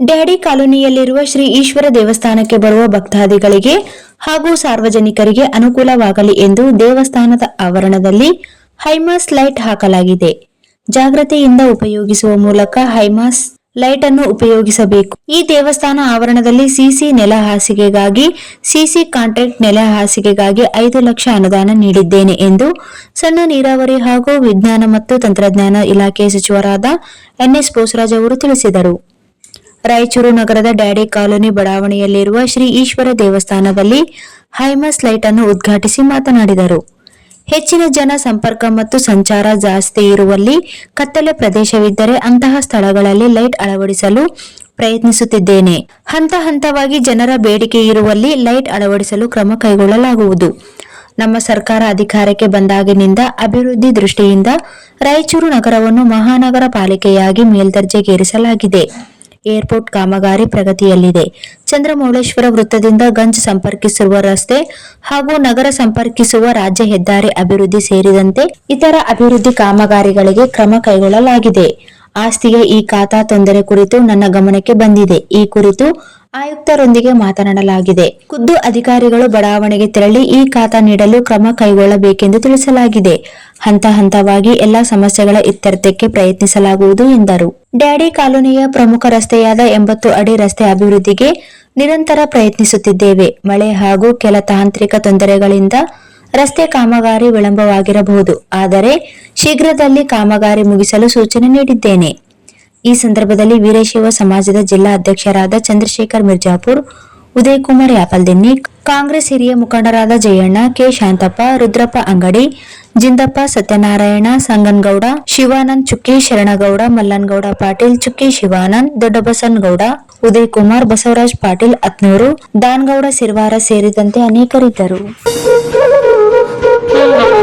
Daddy ಕಾಲೋನಿಯಲ್ಲಿರುವ Shri Ishwara ದೇವಸ್ಥಾನಕ್ಕೆ ಬರುವ ಭಕ್ತಾದಿಗಳಿಗೆ ಹಾಗೂ ಸಾರ್ವಜನಿಕರಿಗೆ ಅನುಕೂಲವಾಗಲಿ ಎಂದು ದೇವಸ್ಥಾನದ ಆವರಣದಲ್ಲಿ ಹೈಮಾಸ್ ಲೈಟ್ ಹಾಕಲಾಗಿದೆ. ಜಾಗ್ರತೆಯಿಂದ ಉಪಯೋಗಿಸುವ ಮೂಲಕ ಹೈಮಾಸ್ ಲೈಟ್ ಅನ್ನು ಉಪಯೋಗಿಸಬೇಕು. ಈ ದೇವಸ್ಥಾನ ಆವರಣದಲ್ಲಿ ಸಿಸಿ ನೆಲ ಹಾಸಿಗೆಗಾಗಿ ಸಿಸಿ ಕಾಂಟ್ರಾಕ್ಟ್ ನೆಲ ಹಾಸಿಗೆಗಾಗಿ ಐದು ಲಕ್ಷ ಅನುದಾನ ನೀಡಿದ್ದೇನೆ ಎಂದು ಸಣ್ಣ ನೀರಾವರಿ ಹಾಗೂ ವಿಜ್ಞಾನ ಮತ್ತು ತಂತ್ರಜ್ಞಾನ ಇಲಾಖೆ ಸಚಿವರಾದ ಎನ್ಎಸ್ ಬೋಸರಾಜ್ ಅವರು ತಿಳಿಸಿದರು. ರಾಯಚೂರು ನಗರದ ಡ್ಯಾಡಿ ಕಾಲೋನಿ ಬಡಾವಣೆಯಲ್ಲಿರುವ ಶ್ರೀ ಈಶ್ವರ ದೇವಸ್ಥಾನದಲ್ಲಿ ಹೈಮಸ್ ಲೈಟ್ ಅನ್ನು ಉದ್ಘಾಟಿಸಿ ಮಾತನಾಡಿದರು. ಹೆಚ್ಚಿನ ಜನ ಸಂಪರ್ಕ ಮತ್ತು ಸಂಚಾರ ಜಾಸ್ತಿ ಇರುವಲ್ಲಿ ಕತ್ತಲೆ ಪ್ರದೇಶವಿದ್ದರೆ ಅಂತಹ ಸ್ಥಳಗಳಲ್ಲಿ ಲೈಟ್ ಅಳವಡಿಸಲು ಪ್ರಯತ್ನಿಸುತ್ತಿದ್ದೇನೆ. ಹಂತ ಹಂತವಾಗಿ ಜನರ ಬೇಡಿಕೆ ಇರುವಲ್ಲಿ ಲೈಟ್ ಅಳವಡಿಸಲು ಕ್ರಮ ಕೈಗೊಳ್ಳಲಾಗುವುದು. ನಮ್ಮ ಸರ್ಕಾರ ಅಧಿಕಾರಕ್ಕೆ ಬಂದಾಗಿನಿಂದ ಅಭಿವೃದ್ಧಿ ದೃಷ್ಟಿಯಿಂದ ರಾಯಚೂರು ನಗರವನ್ನು ಮಹಾನಗರ ಪಾಲಿಕೆಯಾಗಿ ಮೇಲ್ದರ್ಜೆಗೇರಿಸಲಾಗಿದೆ. ಏರ್ಪೋರ್ಟ್ ಕಾಮಗಾರಿ ಪ್ರಗತಿಯಲ್ಲಿದೆ. ಚಂದ್ರಮೌಳೇಶ್ವರ ವೃತ್ತದಿಂದ ಗಂಜ್ ಸಂಪರ್ಕಿಸುವ ರಸ್ತೆ ಹಾಗೂ ನಗರ ಸಂಪರ್ಕಿಸುವ ರಾಜ್ಯ ಹೆದ್ದಾರಿ ಅಭಿವೃದ್ಧಿ ಸೇರಿದಂತೆ ಇತರ ಅಭಿವೃದ್ಧಿ ಕಾಮಗಾರಿಗಳಿಗೆ ಕ್ರಮ ಕೈಗೊಳ್ಳಲಾಗಿದೆ. ಆಸ್ತಿಗೆ ಈ ಖಾತಾ ತೊಂದರೆ ಕುರಿತು ನನ್ನ ಗಮನಕ್ಕೆ ಬಂದಿದೆ. ಈ ಕುರಿತು ಆಯುಕ್ತರೊಂದಿಗೆ ಮಾತನಾಡಲಾಗಿದೆ. ಖುದ್ದು ಅಧಿಕಾರಿಗಳು ಬಡಾವಣೆಗೆ ತೆರಳಿ ಈ ಖಾತಾ ನೀಡಲು ಕ್ರಮ ಕೈಗೊಳ್ಳಬೇಕೆಂದು ತಿಳಿಸಲಾಗಿದೆ. ಹಂತ ಹಂತವಾಗಿ ಎಲ್ಲಾ ಸಮಸ್ಯೆಗಳ ಇತ್ಯರ್ಥಕ್ಕೆ ಪ್ರಯತ್ನಿಸಲಾಗುವುದು ಎಂದರು. ಡ್ಯಾಡಿ ಕಾಲೋನಿಯ ಪ್ರಮುಖ ರಸ್ತೆಯಾದ ಎಂಬತ್ತು ಅಡಿ ರಸ್ತೆ ಅಭಿವೃದ್ಧಿಗೆ ನಿರಂತರ ಪ್ರಯತ್ನಿಸುತ್ತಿದ್ದೇವೆ. ಮಳೆ ಹಾಗೂ ಕೆಲ ತಾಂತ್ರಿಕ ತೊಂದರೆಗಳಿಂದ ರಸ್ತೆ ಕಾಮಗಾರಿ ವಿಳಂಬವಾಗಿರಬಹುದು. ಆದರೆ ಶೀಘ್ರದಲ್ಲಿ ಕಾಮಗಾರಿ ಮುಗಿಸಲು ಸೂಚನೆ ನೀಡಿದ್ದೇನೆ. ಈ ಸಂದರ್ಭದಲ್ಲಿ ವೀರಶೈವ ಸಮಾಜದ ಜಿಲ್ಲಾ ಅಧ್ಯಕ್ಷರಾದ ಚಂದ್ರಶೇಖರ್ ಮಿರ್ಜಾಪುರ್ ಉದಯ್ ಕುಮಾರ್ ಯಾಪಲ್ದಿನ್ನಿ ಕಾಂಗ್ರೆಸ್ ಹಿರಿಯ ಮುಖಂಡರಾದ ಜಯಣ್ಣ, ಕೆ. ಶಾಂತಪ್ಪ, ರುದ್ರಪ್ಪ ಅಂಗಡಿ, ಜಿಂದಪ್ಪ ಸತ್ಯನಾರಾಯಣ, ಸಂಗನ್ಗೌಡ, ಶಿವಾನಂದ್ ಚುಕ್ಕಿ, ಶರಣಗೌಡ, ಮಲ್ಲನ್ಗೌಡ ಪಾಟೀಲ್, ಚುಕ್ಕಿ ಶಿವಾನಂದ್, ದೊಡ್ಡಬಸನ್ಗೌಡ ಉದಯ್ ಕುಮಾರ್ ಬಸವರಾಜ್ ಪಾಟೀಲ್ ಅತ್ನೂರು ದಾನ್ಗೌಡ ಸಿರ್ವಾರ ಸೇರಿದಂತೆ ಅನೇಕರಿದ್ದರು.